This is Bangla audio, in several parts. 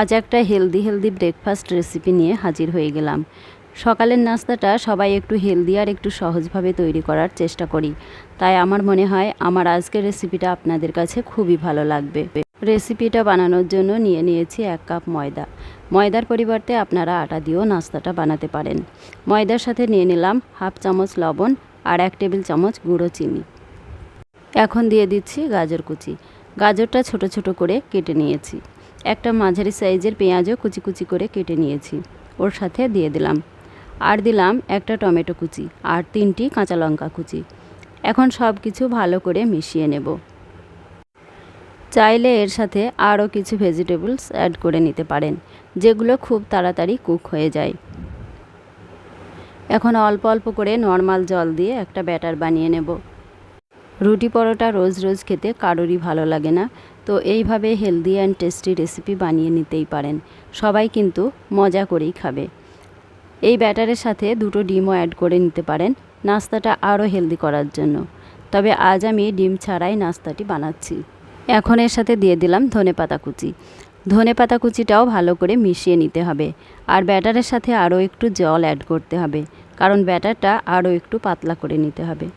আজ একটা হেলদি হেলদি ব্রেকফাস্ট রেসিপি নিয়ে হাজির হয়ে গেলাম। সকালের নাস্তাটা সবাই একটু হেলদি আর একটু সহজভাবে তৈরি করার চেষ্টা করি। তাই আমার মনে হয় আমার আজকের রেসিপিটা আপনাদের কাছে খুবই ভালো লাগবে। রেসিপিটা বানানোর জন্য নিয়ে নিয়েছি এক কাপ ময়দা। ময়দার পরিবর্তে আপনারা আটা দিয়েও নাস্তাটা বানাতে পারেন। ময়দার সাথে নিয়ে নিলাম হাফ চামচ লবণ আর এক টেবিল চামচ গুঁড়ো চিনি। এখন দিয়ে দিচ্ছি গাজর কুচি। গাজরটা ছোট ছোট করে কেটে নিয়েছি। একটা মাঝারি সাইজের পেঁয়াজও কুচি কুচি করে কেটে নিয়েছি। ওর সাথে দিয়ে দিলাম। আর দিলাম একটা টমেটো কুচি আর তিনটি কাঁচা লঙ্কা কুচি। এখন সব কিছু ভালো করে মিশিয়ে নেব। চাইলে এর সাথে আরও কিছু ভেজিটেবলস অ্যাড করে নিতে পারেন, যেগুলো খুব তাড়াতাড়ি কুক হয়ে যায়। এখন অল্প অল্প করে নর্মাল জল দিয়ে একটা ব্যাটার বানিয়ে নেব। রুটি পরোটা রোজ রোজ খেতে কারোরই ভালো লাগে না। তো এইভাবে হেলদি অ্যান্ড টেস্টি রেসিপি বানিয়ে নিতেই পারেন। সবাই কিন্তু মজা করেই খাবে। এই ব্যাটারের সাথে দুটো ডিমও অ্যাড করে নিতে পারেন। নাস্তাটা আরও হেলদি করার জন্য। তবে আজ আমি ডিম ছাড়াই নাস্তাটি বানাচ্ছি। এখন এর সাথে দিয়ে দিলাম ধনে পাতা কুচি। ধনে পাতা কুচিটাও ভালো করে মিশিয়ে নিতে হবে। আর ব্যাটারের সাথে আরও একটু জল অ্যাড করতে হবে। কারণ ব্যাটারটা আরও একটু পাতলা করে নিতে হবে।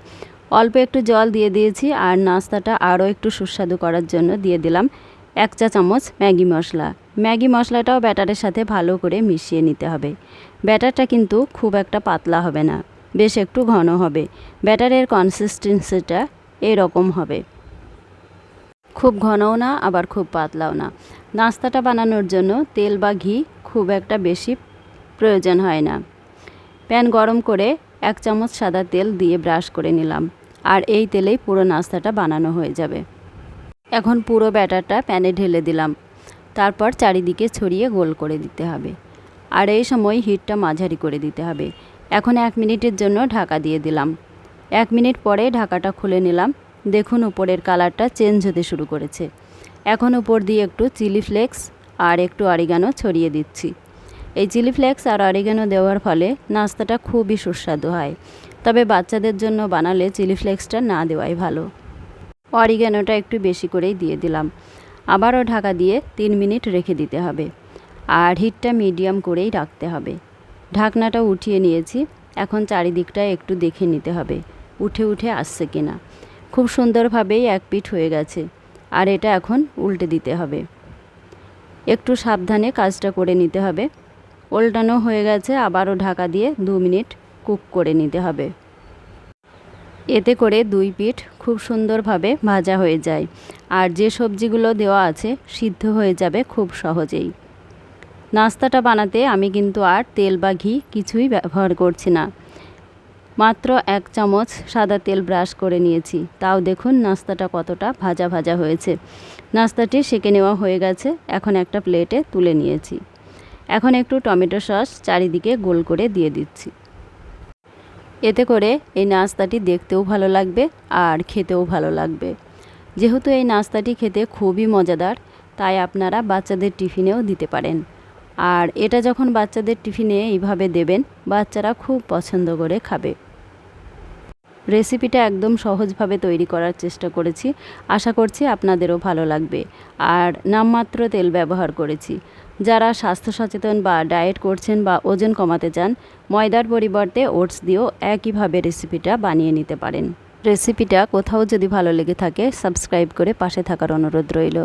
অল্প একটু জল দিয়ে দিয়েছি আর নাস্তাটা আরও একটু সুস্বাদু করার জন্য দিয়ে দিলাম এক চা চামচ ম্যাগি মশলা। ম্যাগি মশলাটাও ব্যাটারের সাথে ভালো করে মিশিয়ে নিতে হবে। ব্যাটারটা কিন্তু খুব একটা পাতলা হবে না, বেশ একটু ঘন হবে। ব্যাটারের কনসিস্টেন্সিটা এরকম হবে। খুব ঘনও না, আবার খুব পাতলাও না। নাস্তাটা বানানোর জন্য তেল বা ঘি খুব একটা বেশি প্রয়োজন হয় না। প্যান গরম করে এক চামচ সাদা তেল দিয়ে ব্রাশ করে নিলাম, আর এই তেলেই পুরো নাস্তাটা বানানো হয়ে যাবে। এখন পুরো ব্যাটারটা প্যানে ঢেলে দিলাম, তারপর চারিদিকে ছড়িয়ে গোল করে দিতে হবে, আর এই সময় হিটটা মাঝারি করে দিতে হবে। এখন এক মিনিটের জন্য ঢাকা দিয়ে দিলাম। এক মিনিট পরে ঢাকাটা খুলে নিলাম। দেখুন উপরের কালারটা চেঞ্জ হতে শুরু করেছে। এখন উপর দিয়ে একটু চিলি ফ্লেক্স আর একটু অরিগানো ছড়িয়ে দিচ্ছি। এই চিলি ফ্লেক্স আর অরিগানো দেওয়ার ফলে নাস্তাটা খুবই সুস্বাদু হয়। তবে বাচ্চাদের জন্য বানালে চিলি ফ্লেক্সটা না দেওয়াই ভালো। অরিগানোটা একটু বেশি করেই দিয়ে দিলাম। আবারও ঢাকা দিয়ে তিন মিনিট রেখে দিতে হবে। আর হিটটা মিডিয়াম করেই রাখতে হবে। ঢাকনাটা উঠিয়ে নিয়েছি। এখন চারিদিকটা একটু দেখে নিতে হবে, উঠে উঠে আসছে কিনা। খুব সুন্দরভাবেই এক পিঠ হয়ে গেছে। আর এটা এখন উল্টে দিতে হবে। একটু সাবধানে কাজটা করে নিতে হবে। উল্টানো হয়ে গেছে, আবারও ঢাকা দিয়ে দু মিনিট কুক করে নিতে হবে। এতে করে দুই পিঠ খুব সুন্দরভাবে ভাজা হয়ে যায়। আর যে সবজিগুলো দেওয়া আছে, সিদ্ধ হয়ে যাবে খুব সহজেই। নাস্তাটা বানাতে আমি কিন্তু আর তেল বা ঘি কিছুই ব্যবহার করছি না। মাত্র এক চামচ সাদা তেল ব্রাশ করে নিয়েছি। তাও দেখুন নাস্তাটা কতটা ভাজা ভাজা হয়েছে। নাস্তাটি সেকে নেওয়া হয়ে গেছে। এখন একটা প্লেটে তুলে নিয়েছি। এখন একটু টমেটো সস চারিদিকে গোল করে দিয়ে দিচ্ছি। এতে করে এই নাস্তাটি দেখতেও ভালো লাগবে আর খেতেও ভালো লাগবে। যেহেতু এই নাস্তাটি খেতে খুবই মজাদার, তাই আপনারা বাচ্চাদের টিফিনেও দিতে পারেন। আর এটা যখন বাচ্চাদের টিফিনে এইভাবে দেবেন, বাচ্চারা খুব পছন্দ করে খাবে। রেসিপিটা একদম সহজভাবে তৈরি করার চেষ্টা করেছি। আশা করছি আপনাদেরও ভালো লাগবে। আর নামমাত্র তেল ব্যবহার করেছি। যারা স্বাস্থ্য সচেতন বা ডায়েট করছেন বা ওজন কমাতে চান, ময়দার পরিবর্তে ওটস দিয়েও একইভাবে রেসিপিটা বানিয়ে নিতে পারেন। রেসিপিটা কোথাও যদি ভালো লেগে থাকে, সাবস্ক্রাইব করে পাশে থাকার অনুরোধ রইল।